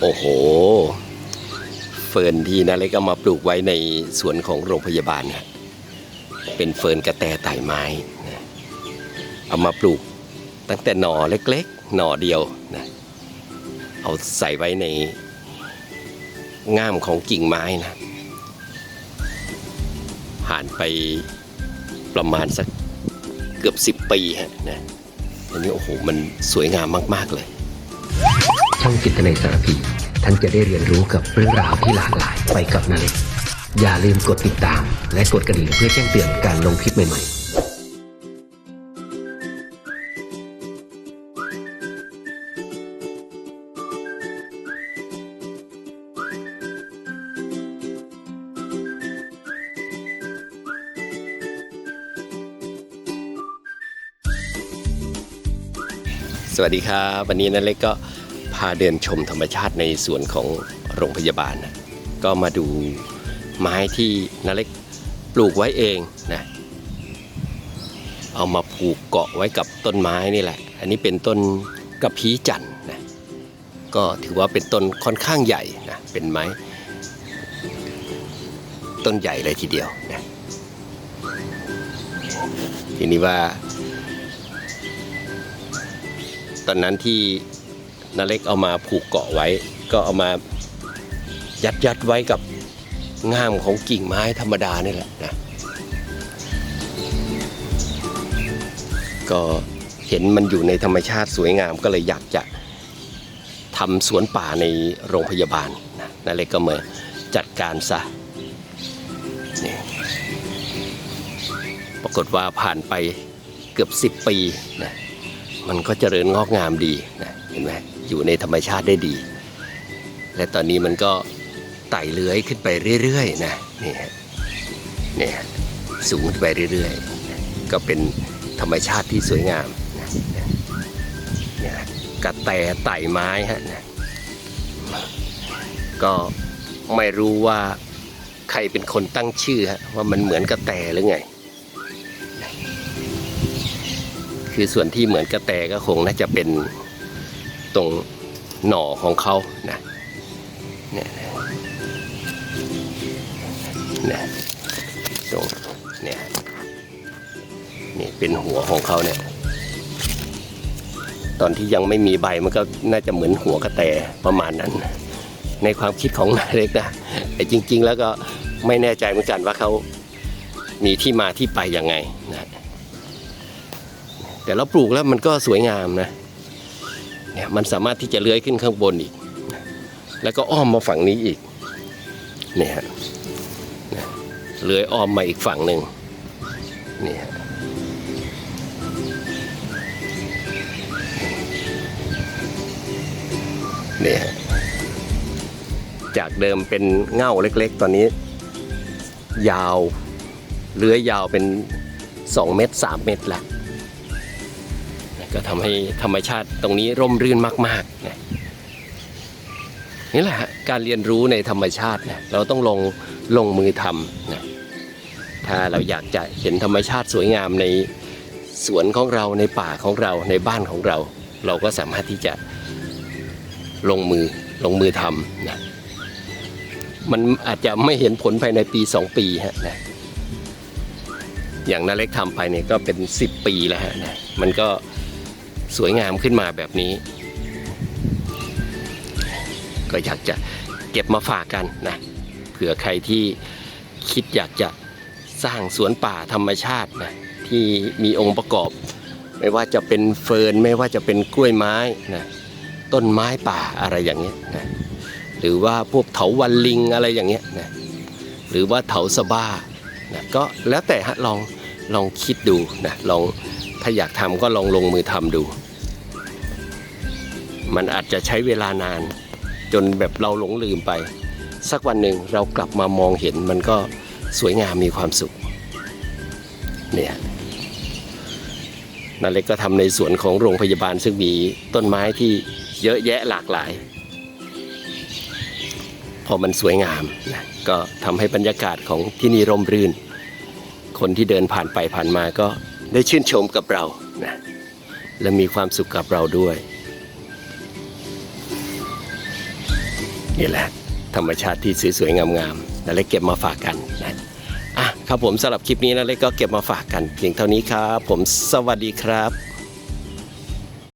โอ้โห เฟิร์นที่นาเล็กเอามาปลูกไว้ในสวนของโรงพยาบาลนะเป็นเฟิร์นกระแตไต่ไม้นะเอามาปลูกตั้งแต่หน่อเล็กๆ หน่อเดียวนะเอาใส่ไว้ในง่ามของกิ่งไม้นะผ่านไปประมาณสักเกือบสิบปีฮะนะอันนี้โอ้โหมันสวยงามมาก ๆ เลย ช่องจิตในสารพี ท่านจะได้เรียนรู้กับเรื่องราวที่หลากหลายไปกับนาเล็กอย่าลืมกดติดตาม และกดกระดิ่งเพื่อแจ้งเตือนการลงคลิปใหม่ๆสวัสดีครับ วันนี้นันเล็กก็ พาเดินชมธรรมชาติในส่วนของโรงพยาบาลนะก็มาดูไม้ที่นันเล็กปลูกไว้เองนะเอามาผูกเกาะไว้กับต้นไม้นี่แหละ อันนี้เป็นต้นกระพี้จันทร์นะก็ถือว่าเป็นต้นค่อนข้างใหญ่นะเป็นไม้ ต้นใหญ่เลยทีเดียวนะทีนี้ว่า ตอนนั้นที่ นาเล็กเอามาผูกเกาะไว้ ก็เอามายัดยัดไว้กับง่ามของกิ่งไม้ธรรมดานี่แหละนะก็เห็นมันอยู่ในธรรมชาติสวยงามก็เลยอยากจะทำสวนป่าในโรงพยาบาลนะนาเล็กก็มาจัดการซะนี่ปรากฏว่าผ่านไปเกือบ 10 ปีนะมันก็เจริญงอกงามดีนะเห็นไหม อยู่ในธรรมชาติได้ดี และตอนนี้มันก็ไต่เลื้อยขึ้นไปเรื่อยๆนะนี่ฮะนี่ฮะสูงขึ้นไปเรื่อยๆ ก็เป็นธรรมชาติที่สวยงามนี่ฮะกระแตไต่ไม้ฮะนะก็ไม่รู้ว่าใครเป็นคนตั้งชื่อฮะว่ามันเหมือนกระแตหรือไง คือส่วนที่เหมือนกระแตก็คงน่าจะเป็น ตรงหน่อของเขานะเนี่ยนะเนี่ยตรงเนี่ยนี่เป็นหัวของเขาเนี่ยตอนที่ยังไม่มีใบมันก็น่าจะเหมือนหัวกระแตประมาณนั้น ในความคิดของนายเล็กนะแต่จริง ๆ แล้วก็ไม่แน่ใจเหมือนกันว่าเขามีที่มาที่ไปยังไงนะแต่เราปลูกแล้วมันก็สวยงามนะ เนี่ยมันสามารถที่จะเลื้อยขึ้นข้างบนอีก แล้วก็อ้อมมาฝั่งนี้อีกเนี่ยฮะเลื้อยอ้อมมาอีกฝั่งหนึ่งนี่ฮะเนี่ยฮะจากเดิมเป็นเง่าเล็กๆ ตอนนี้ ยาวเลื้อยยาวเป็น 2 เมตร 3 เมตรแล้ว ก็ทำให้ธรรมชาติตรงนี้ร่มรื่นมากๆนะนี่แหละการเรียนรู้ในธรรมชาตินะเราต้องลงลงมือทำนะถ้าเราอยากจะเห็นธรรมชาติสวยงามในสวนของเราในป่าของเราในบ้านของเรา เราก็สามารถที่จะลงมือลงมือทำนะมันอาจจะไม่เห็นผลภายในปีสองปีฮะนะอย่างนาเล็กทำไปเนี่ยก็เป็น 10 ปีแล้วฮะนะมันก็ สวยงามขึ้นมาแบบนี้ ก็อยากจะเก็บมาฝากกันนะเผื่อใครที่คิดอยากจะสร้างสวนป่าธรรมชาตินะที่มีองค์ประกอบ ไม่ว่าจะเป็นเฟิร์นไม่ว่าจะเป็นกล้วยไม้นะต้นไม้ป่าอะไรอย่างเงี้ยนะหรือว่าพวกเถาวันลิงอะไรอย่างเงี้ยนะหรือว่าเถาสบ้านะก็แล้วแต่ฮะลองลองคิดดูนะลอง ถ้าอยากทำก็ลองลงมือทำดู มันอาจจะใช้เวลานาน จนแบบเราหลงลืมไป สักวันหนึ่งเรากลับมามองเห็นมันก็สวยงามมีความสุข เนี่ยนาเล็กก็ทำในสวนของโรงพยาบาลซึ่งมีต้นไม้ที่เยอะแยะหลากหลาย พอมันสวยงามนะก็ทำให้บรรยากาศของที่นี่ร่มรื่น คนที่เดินผ่านไปผ่านมาก็ ได้ชื่นชมกับเรานะและมีความสุขกับเราด้วย นี่แหละ ธรรมชาติที่สวยๆงามๆนาเล็กเก็บมาฝากกันนะอะครับผมสำหรับคลิปนี้นาเล็กก็เก็บมาฝากกันเพียงเท่านี้ครับ ผมสวัสดีครับ